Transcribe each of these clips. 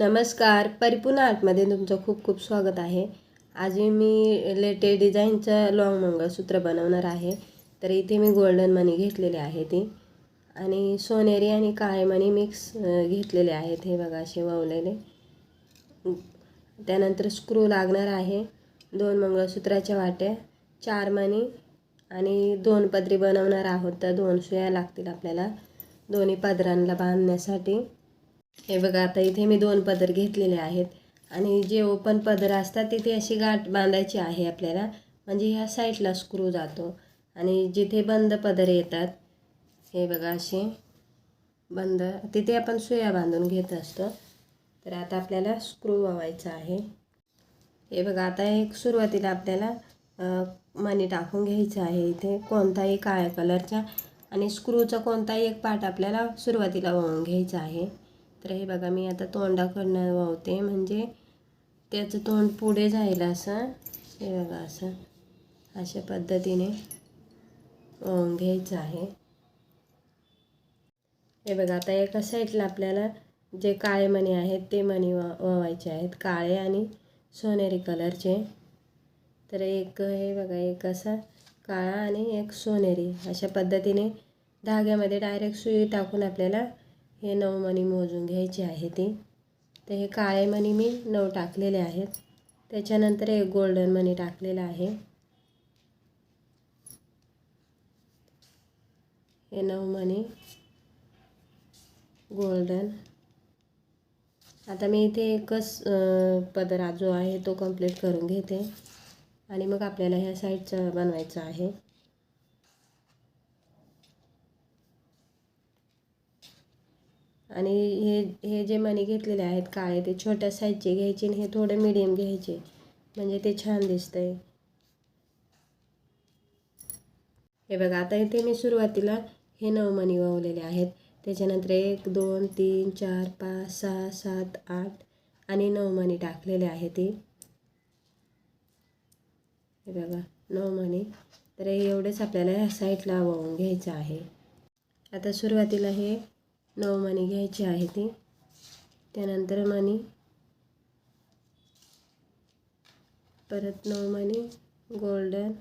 नमस्कार परिपूर्ण आर्टमध्ये तुमचं खूप खूप स्वागत आहे. आज मी लेटे डिझाईनचं लॉंग मंगळसूत्र बनवणार आहे. तर इथे मी गोल्डन मनी घेतलेले आहे ती. आणि सोनेरी आणि काळे मणी मिक्स घेतलेले आहेत हे बघा असे ववलेले त्यानंतर स्क्रू लागणार आहे. दोन मंगळसूत्राच्या वाट्या चार मणी आणि दोन पदरी बनवणार आहोत. तर दोन सुया लागतील आपल्याला. दोन्ही पदरांना बांधण्यासाठी. हे बघा आता इथे मी दोन पदर घेतलेले आहेत. आणि जे ओपन पदर असतात तिथे अशी गाठ बांधायची आहे आपल्याला. म्हणजे ह्या साईडला स्क्रू जातो. आणि जिथे बंद पदर येतात हे बघा असे बंद तिथे आपण सुया बांधून घेत असतो. तर आता आपल्याला स्क्रू वावायचा आहे. हे बघा आता एक सुरुवातीला आपल्याला मणी टाकून घ्यायचं आहे इथे. कोणताही काळ्या कलरचा आणि स्क्रूचा कोणताही एक पार्ट आपल्याला सुरुवातीला वळून घ्यायचा आहे. तर हे बघा मी आता तोंडाकडनं वावते म्हणजे त्याचं तोंड पुढे जाईल असं. हे बघा असं. अशा पद्धतीने वळून घ्यायचं आहे. हे बघा आता एका साईडला आपल्याला जे काळे मणी आहेत ते मणी वा वावायचे आहेत. काळे आणि सोनेरी कलरचे. तर एक हे बघा एक असा काळा आणि एक सोनेरी. अशा पद्धतीने धाग्यामध्ये डायरेक्ट सुई टाकून आपल्याला हे नऊ मणी मोजून घ्यायची आहे ती. तर हे काळे मणी मी नऊ टाकलेले आहेत. त्याच्यानंतर एक गोल्डन मणी टाकलेला आहे. हे नऊ मणी गोल्डन. आता मी इथे एकच पदरा जो आहे तो कंप्लीट करून घेते. आणि मग आपल्याला ह्या साईडचं बनवायचं आहे. आणि हे हे जे मणी घेतलेले आहेत काळे ते छोट्या साईजचे घ्यायचे आणि हे थोडे मिडियम घ्यायचे. म्हणजे ते छान दिसतंय. हे बघा आता इथे मी सुरुवातीला हे नऊ मणी वावलेले आहेत. त्याच्यानंतर एक दोन तीन चार पाच सहा सात आठ आणि नऊ मणी टाकलेले आहे ते हे बघा नऊ मणी. तर हे एवढेच आपल्याला ह्या साईडला वाहून घ्यायचं आहे. आता सुरुवातीला हे नऊ मणी घ्यायची आहे ती. त्यानंतर मणी. परत नऊ मणी. गोल्डन.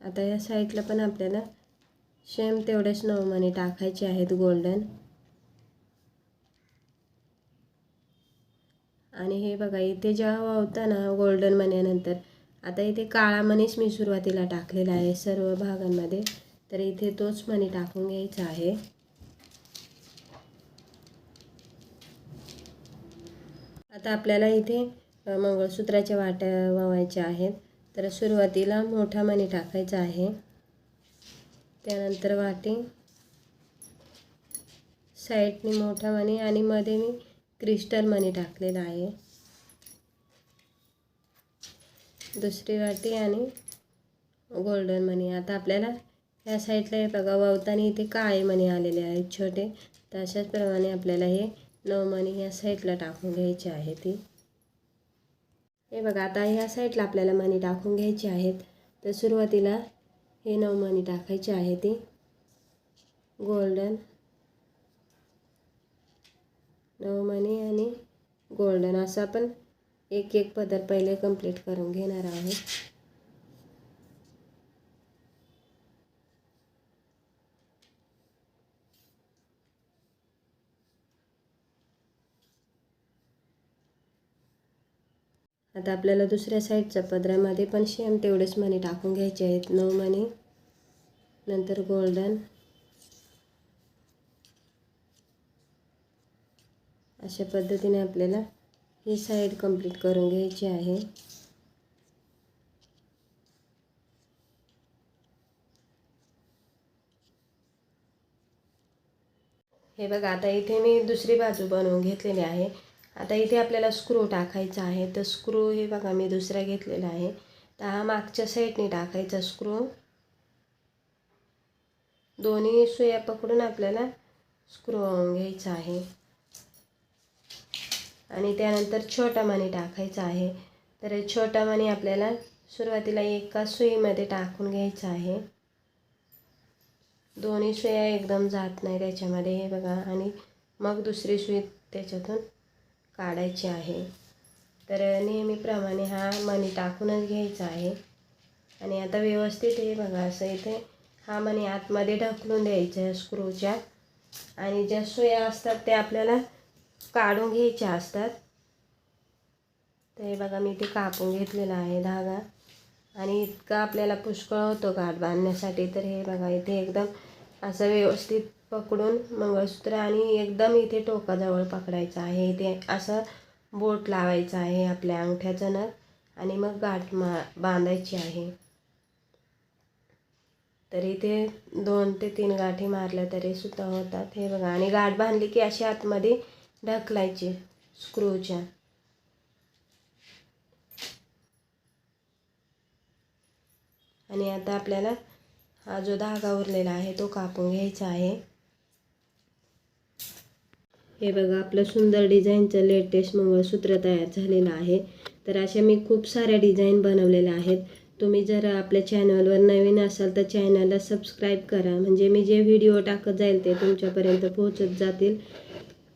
आता या साईडला पण आपल्याला सेम तेवढेच नऊ मणी टाकायचे आहेत गोल्डन. आणि हे बघा इथे जेव्हा होता ना गोल्डन मण्यानंतर आता इथे काळा मणीच मी सुरुवातीला टाकलेला आहे सर्व भागांमध्ये तर इथे तोच मणी टाकून घ्यायचा आहे. आता आपल्याला इथे मंगळसूत्राच्या वाट्या वावायच्या आहेत तर सुरुवातीला मोठा मणी टाकायचा आहे. त्यानंतर वाटी साईडने मोठा मणी आणि मध्ये मी क्रिस्टल मनी टाकलेला आहे. दुसरी वाटी आणि गोल्डन मणी आता आपल्याला ह्या साईडला हे बघा वावताना इथे काळे मनी आलेले आहेत छोटे. तर अशाच प्रमाणे आपल्याला हे नऊ मणी ह्या साईडला टाकून घ्यायचे आहे ती. हे बघा आता ह्या साईडला आपल्याला मणी टाकून घ्यायचे आहेत. तर सुरुवातीला हे नऊ मनी टाकायची आहे ती. गोल्डन नऊ मणी आणि गोल्डन असं आपण एक एक पदर पहिले कंप्लीट करून घेणार आहोत आता आपल्याला दुसऱ्या साईडच्या पदरामध्ये पण सेम तेवढेच मणी टाकून घ्यायचे आहेत. नऊ मणी नंतर गोल्डन. अशा पद्धतीने आपल्याला ही साईड कंप्लीट करून घ्यायची आहे. हे बघा आता इथे मी दुसरी बाजू बनवून घेतलेली आहे. आता इथे आपल्याला स्क्रू टाकायचा आहे. तर स्क्रू हे बघा मी दुसरा घेतलेला आहे. तर हा मागच्या साईडने टाकायचा स्क्रू दोन्ही सुया पकडून आपल्याला स्क्रू घ्यायचा आहे. आणि त्यानंतर छोटा मणी टाकायचा आहे. तर छोटा मणी आपल्याला सुरुवातीला एका सुईमध्ये टाकून घ्यायचं आहे. दोन्ही सुया एकदम जात नाही त्याच्यामध्ये हे बघा. आणि मग दुसरी सुई त्याच्यातून काढायची आहे. तर नेहमीप्रमाणे हा मणी टाकूनच घ्यायचा आहे. आणि आता व्यवस्थित हे बघा असं इथे हा मणी आतमध्ये ढकलून द्यायचा आहे स्क्रूच्या आणि ज्या सुया असतात त्या आपल्याला काढून घ्यायच्या असतात. तर हे बघा मी ते कापून घेतलेला आहे धागा. आणि इतका आपल्याला पुष्कळ होतो गाठ बांधण्यासाठी. तर हे बघा इथे एकदम असं व्यवस्थित पकडून मंगळसूत्र आणि एकदम इथे टोकाजवळ पकडायचं आहे. इथे असं बोट लावायचं आहे आपल्या अंगठ्याचं नग आणि मग गाठ मा बांधायची आहे. तर इथे दोन ते तीन गाठी मारल्या तरी सुद्धा होतात. हे बघा आणि गाठ बांधली की अशी आतमध्ये ढकलायचे स्क्रूच्या. आणि आता आपल्याला हा जो धागा उरलेला आहे तो कापून घ्यायचा आहे. हे बघा आपलं सुंदर डिझाईनचं लेटेस्ट मंगळसूत्र तयार झालेलं आहे. तर अशा मी खूप साऱ्या डिझाईन बनवलेल्या आहेत. तुम्ही जर आपल्या चॅनलवर नवीन असाल तर चॅनलला सबस्क्राईब करा. म्हणजे मी जे व्हिडिओ टाकत जाईल ते तुमच्यापर्यंत पोहोचत जातील.